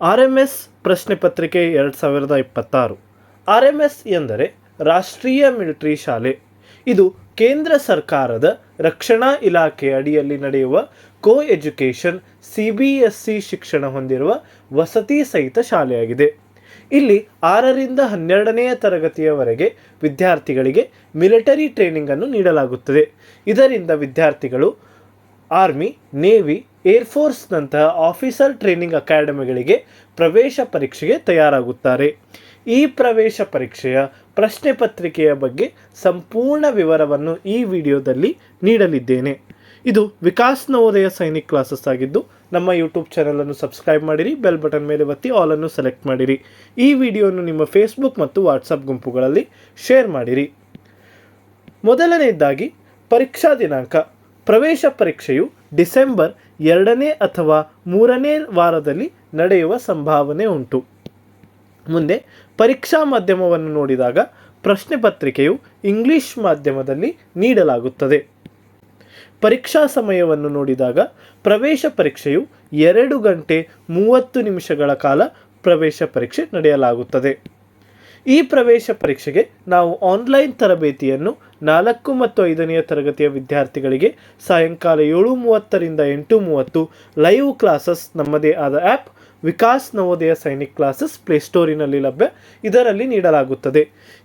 R M S ಪ್ರಶ್ನೆ ಪತ್ರಿಕೆ ಎರಡು ಸಾವಿರದ ಇಪ್ಪತ್ತಾರು. ಆರ್ ಎಂ ಎಸ್ ಎಂದರೆ ರಾಷ್ಟ್ರೀಯ ಮಿಲಿಟರಿ ಶಾಲೆ. ಇದು ಕೇಂದ್ರ ಸರ್ಕಾರದ ರಕ್ಷಣಾ ಇಲಾಖೆ ಅಡಿಯಲ್ಲಿ ನಡೆಯುವ co education C B S C ಶಿಕ್ಷಣ ಹೊಂದಿರುವ ವಸತಿ ಸಹಿತ ಶಾಲೆಯಾಗಿದೆ. ಇಲ್ಲಿ ಆರರಿಂದ ಹನ್ನೆರಡನೆಯ ತರಗತಿಯವರೆಗೆ ವಿದ್ಯಾರ್ಥಿಗಳಿಗೆ ಮಿಲಿಟರಿ ಟ್ರೈನಿಂಗನ್ನು ನೀಡಲಾಗುತ್ತದೆ. ಇದರಿಂದ ವಿದ್ಯಾರ್ಥಿಗಳು, ಆರ್ಮಿ, ನೇವಿ ಏರ್ಫೋರ್ಸ್ನಂತಹ ಆಫೀಸರ್ ಟ್ರೈನಿಂಗ್ ಅಕಾಡೆಮಿಗಳಿಗೆ ಪ್ರವೇಶ ಪರೀಕ್ಷೆಗೆ ತಯಾರಾಗುತ್ತಾರೆ. ಈ ಪ್ರವೇಶ ಪರೀಕ್ಷೆಯ ಪ್ರಶ್ನೆ ಪತ್ರಿಕೆಯ ಬಗ್ಗೆ ಸಂಪೂರ್ಣ ವಿವರವನ್ನು ಈ ವಿಡಿಯೋದಲ್ಲಿ ನೀಡಲಿದ್ದೇನೆ. ಇದು ವಿಕಾಸ್ ನವೋದಯ ಸೈನಿಕ್ ಕ್ಲಾಸಸ್ ಆಗಿದ್ದು, ನಮ್ಮ ಯೂಟ್ಯೂಬ್ ಚಾನಲನ್ನು ಸಬ್ಸ್ಕ್ರೈಬ್ ಮಾಡಿರಿ, ಬೆಲ್ ಬಟನ್ ಮೇಲೆ ಒತ್ತಿ ಆಲನ್ನು ಸೆಲೆಕ್ಟ್ ಮಾಡಿರಿ. ಈ ವಿಡಿಯೋನು ನಿಮ್ಮ ಫೇಸ್ಬುಕ್ ಮತ್ತು ವಾಟ್ಸಪ್ ಗುಂಪುಗಳಲ್ಲಿ ಶೇರ್ ಮಾಡಿರಿ. ಮೊದಲನೆಯದಾಗಿ ಪರೀಕ್ಷಾ ದಿನಾಂಕ. ಪ್ರವೇಶ ಪರೀಕ್ಷೆಯು ಡಿಸೆಂಬರ್ ಎರಡನೇ ಅಥವಾ ಮೂರನೇ ವಾರದಲ್ಲಿ ನಡೆಯುವ ಸಂಭಾವನೆ ಉಂಟು. ಮುಂದೆ ಪರೀಕ್ಷಾ ಮಾಧ್ಯಮವನ್ನು ನೋಡಿದಾಗ ಪ್ರಶ್ನೆ ಪತ್ರಿಕೆಯು ಇಂಗ್ಲಿಷ್ ಮಾಧ್ಯಮದಲ್ಲಿ ನೀಡಲಾಗುತ್ತದೆ. ಪರೀಕ್ಷಾ ಸಮಯವನ್ನು ನೋಡಿದಾಗ ಪ್ರವೇಶ ಪರೀಕ್ಷೆಯು ಎರಡು ಗಂಟೆ ಮೂವತ್ತು ನಿಮಿಷಗಳ ಕಾಲ ಪ್ರವೇಶ ಪರೀಕ್ಷೆ ನಡೆಯಲಾಗುತ್ತದೆ. ಈ ಪ್ರವೇಶ ಪರೀಕ್ಷೆಗೆ ನಾವು ಆನ್ಲೈನ್ ತರಬೇತಿಯನ್ನು ನಾಲ್ಕು ಮತ್ತು ಐದನೆಯ ತರಗತಿಯ ವಿದ್ಯಾರ್ಥಿಗಳಿಗೆ ಸಾಯಂಕಾಲ ಏಳು ಮೂವತ್ತರಿಂದ ಎಂಟು ಮೂವತ್ತು ಲೈವ್ ಕ್ಲಾಸಸ್ ನಮ್ಮದೇ ಆದ ಆ್ಯಪ್ ವಿಕಾಸ್ ನವೋದಯ ಸೈನಿಕ್ ಕ್ಲಾಸಸ್ ಪ್ಲೇಸ್ಟೋರಿನಲ್ಲಿ ಲಭ್ಯ. ಇದರಲ್ಲಿ ನೀಡಲಾಗುತ್ತದೆ.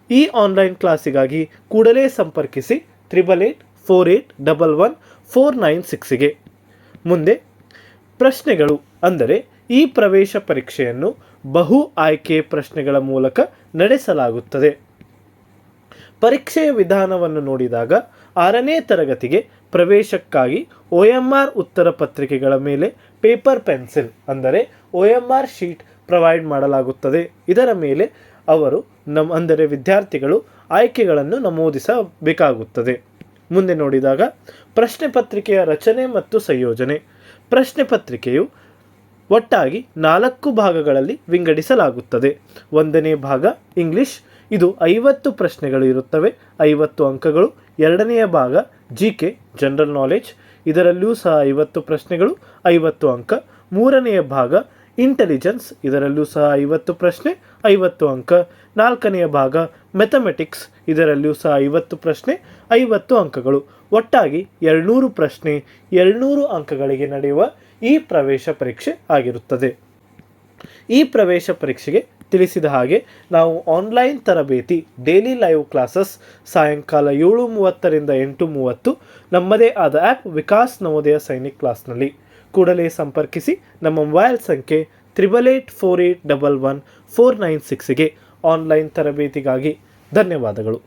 ಈ ಆನ್ಲೈನ್ ಕ್ಲಾಸಿಗಾಗಿ ಕೂಡಲೇ ಸಂಪರ್ಕಿಸಿ triple eight four eight double one four nine ಸಿಕ್ಸಿಗೆ ಮುಂದೆ ಪ್ರಶ್ನೆಗಳು ಅಂದರೆ ಈ ಪ್ರವೇಶ ಪರೀಕ್ಷೆಯನ್ನು ಬಹು ಆಯ್ಕೆ ಪ್ರಶ್ನೆಗಳ ಮೂಲಕ ನಡೆಸಲಾಗುತ್ತದೆ. ಪರೀಕ್ಷೆಯ ವಿಧಾನವನ್ನು ನೋಡಿದಾಗ ಆರನೇ ತರಗತಿಗೆ ಪ್ರವೇಶಕ್ಕಾಗಿ ಒ ಎಂ ಆರ್ ಉತ್ತರ ಪತ್ರಿಕೆಗಳ ಮೇಲೆ ಪೇಪರ್ ಪೆನ್ಸಿಲ್, ಅಂದರೆ O M R sheet provide ಮಾಡಲಾಗುತ್ತದೆ. ಇದರ ಮೇಲೆ ಅವರು ನಮ್ಮ ಅಂದರೆ ವಿದ್ಯಾರ್ಥಿಗಳು ಆಯ್ಕೆಗಳನ್ನು ನಮೂದಿಸಬೇಕಾಗುತ್ತದೆ. ಮುಂದೆ ನೋಡಿದಾಗ ಪ್ರಶ್ನೆ ಪತ್ರಿಕೆಯ ರಚನೆ ಮತ್ತು ಸಂಯೋಜನೆ. ಪ್ರಶ್ನೆ ಪತ್ರಿಕೆಯು ಒಟ್ಟಾಗಿ ನಾಲ್ಕು ಭಾಗಗಳಲ್ಲಿ ವಿಂಗಡಿಸಲಾಗುತ್ತದೆ. ಒಂದನೇ ಭಾಗ, ಇಂಗ್ಲಿಷ್. ಇದು ಐವತ್ತು ಪ್ರಶ್ನೆಗಳು ಇರುತ್ತವೆ, ಐವತ್ತು ಅಂಕಗಳು. ಎರಡನೆಯ ಭಾಗ, ಜಿ ಕೆ, ಜನರಲ್ ನಾಲೆಜ್ ಇದರಲ್ಲಿಯೂ ಸಹ ಐವತ್ತು ಪ್ರಶ್ನೆಗಳು, ಐವತ್ತು ಅಂಕ. ಮೂರನೆಯ ಭಾಗ ಇಂಟೆಲಿಜೆನ್ಸ್ ಇದರಲ್ಲೂ ಸಹ ಐವತ್ತು ಪ್ರಶ್ನೆ, ಐವತ್ತು ಅಂಕ. ನಾಲ್ಕನೆಯ ಭಾಗ ಮೆಥಮೆಟಿಕ್ಸ್ ಇದರಲ್ಲಿಯೂ ಸಹ ಐವತ್ತು ಪ್ರಶ್ನೆ, ಐವತ್ತು ಅಂಕಗಳು. ಒಟ್ಟಾಗಿ ಎರಡುನೂರು ಪ್ರಶ್ನೆ, ಎರಡುನೂರು ಅಂಕಗಳಿಗೆ ನಡೆಯುವ ಈ ಪ್ರವೇಶ ಪರೀಕ್ಷೆ ಆಗಿರುತ್ತದೆ. ಈ ಪ್ರವೇಶ ಪರೀಕ್ಷೆಗೆ ತಿಳಿಸಿದ ಹಾಗೆ ನಾವು ಆನ್ಲೈನ್ ತರಬೇತಿ ಡೈಲಿ ಲೈವ್ ಕ್ಲಾಸಸ್ ಸಾಯಂಕಾಲ ಏಳು ಮೂವತ್ತರಿಂದ ಎಂಟು ಮೂವತ್ತು, ನಮ್ಮದೇ ಆದ ಆ್ಯಪ್ ವಿಕಾಸ್ ನವೋದಯ ಸೈನಿಕ್ ಕ್ಲಾಸ್ನಲ್ಲಿ ಕೂಡಲೇ ಸಂಪರ್ಕಿಸಿ ನಮ್ಮ ಮೊಬೈಲ್ ಸಂಖ್ಯೆ triple eight four eight double one four nine ಸಿಕ್ಸ್ಗೆ online ತರಬೇತಿಗಾಗಿ ಧನ್ಯವಾದಗಳು.